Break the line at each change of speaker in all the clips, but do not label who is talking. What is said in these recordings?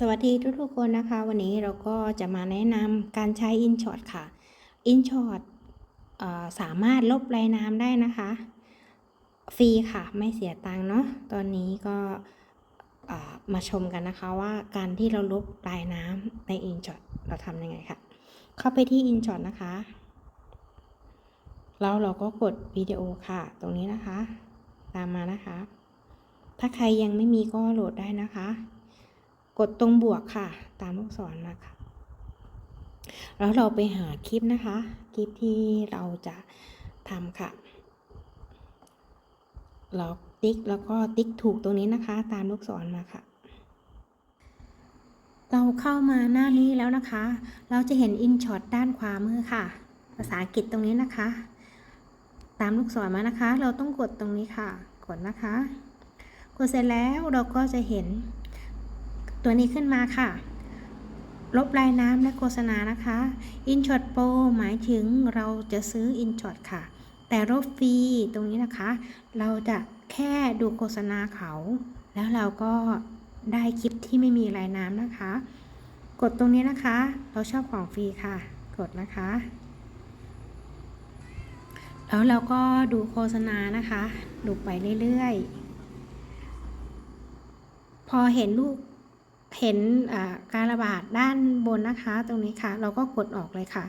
สวัสดีทุกๆคนนะคะ วันนี้เราก็จะมาแนะนำการใช้ InShot ค่ะ InShot สามารถลบลายน้ำได้นะคะ ฟรีค่ะไม่เสียตังค์เนาะตอนนี้ก็มาชมกันนะคะว่าการที่เราลบลายน้ำใน InShot เราทำยังไงค่ะ เข้าไปที่ InShot นะคะ แล้วเราก็กดวิดีโอค่ะ ตรงนี้นะคะ ตามมานะคะ ถ้าใครยังไม่มีก็โหลดได้นะคะ กดตรงบวกค่ะ ตามลูกศรมาค่ะ แล้วเราไปหาคลิปนะคะ คลิปที่เราจะทำค่ะเราติ๊กแล้วก็ติ๊กถูกตรงนี้นะคะ ตามลูกศรมาค่ะ เราเข้ามาหน้านี้แล้วนะคะ เราจะเห็น InShot ด้านขวามือค่ะ ภาษาอังกฤษตรงนี้นะคะ ตามลูกศรมานะคะ เราต้องกดตรงนี้ค่ะ กดนะคะ กดเสร็จแล้วเราก็จะเห็น ตัวนี้ขึ้นมาค่ะ ลบลายน้ำและโฆษณานะคะ InShot Pro หมายถึงเราจะซื้อ InShot ค่ะ แต่ลบฟรีตรงนี้นะคะ เราจะแค่ดูโฆษณาเขา แล้วเราก็ได้คลิปที่ไม่มีลายน้ำนะคะ กดตรงนี้นะคะ เราชอบของฟรีค่ะ กดนะคะ แล้วเราก็ดูโฆษณานะคะ ดูไปเรื่อยๆ พอเห็นลูก เห็นการระบาดด้านบนนะคะ ตรงนี้ค่ะ เราก็กดออกเลยค่ะ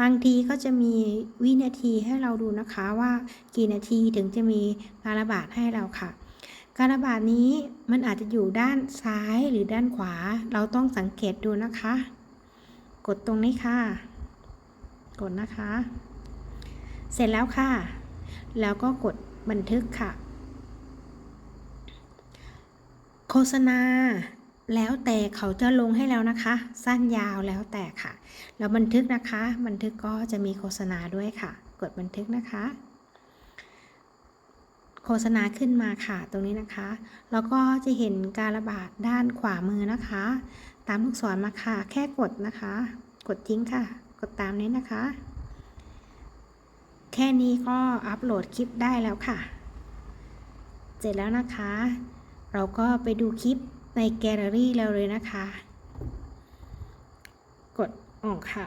บางทีก็จะมีวินาทีให้เราดูนะคะว่ากี่นาทีถึงจะมีการระบาดให้เราค่ะ การระบาดนี้มันอาจจะอยู่ด้านซ้ายหรือด้านขวา เราต้องสังเกตดูนะคะ กดตรงนี้ค่ะ กดนะคะ เสร็จแล้วค่ะ แล้วก็กดบันทึกค่ะ โฆษณา แล้วแต่เขาจะลงให้แล้วนะคะ สั้นยาวแล้วแต่ค่ะ แล้วบันทึกนะคะ บันทึกก็จะมีโฆษณาด้วยค่ะ กดบันทึกนะคะ โฆษณาขึ้นมาค่ะ ตรงนี้นะคะ แล้วก็จะเห็นการระบาดด้านขวามือนะคะ ตามลูกศรมาค่ะ แค่กดนะคะ กดทิ้งค่ะ กดตามนี้นะคะ แค่นี้ก็อัปโหลดคลิปได้แล้วค่ะ เสร็จแล้วนะคะ เราก็ไปดูคลิป ในแกลเลอรี่เราเลยนะคะ กดออกค่ะ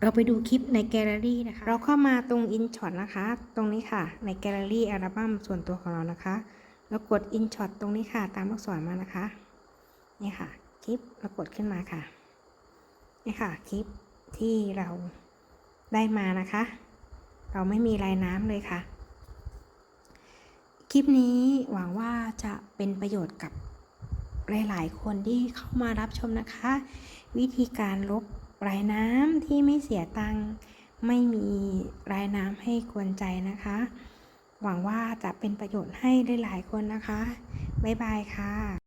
เราไปดูคลิปในแกลเลอรี่นะคะ เราเข้ามาตรง InShot นะคะ ตรงนี้ค่ะ ในแกลเลอรี่อัลบั้มส่วนตัวของเรานะคะแล้วกด InShot ตรงนี้ค่ะ ตามลูกศรมานะคะ นี่ค่ะ คลิปเรากดขึ้นมาค่ะ นี่ค่ะ คลิปที่เราได้มานะคะ เราไม่มีลายน้ำเลยค่ะ คลิปนี้หวังว่าจะเป็นประโยชน์กับ หลาย ๆ คนที่เข้ามารับชมนะคะ วิธีการลบรายน้ำที่ไม่เสียตังค์ไม่มีรายน้ำให้กวนใจนะคะ หวังว่าจะเป็นประโยชน์ให้หลาย ๆ คนนะคะ บ๊ายบายค่ะ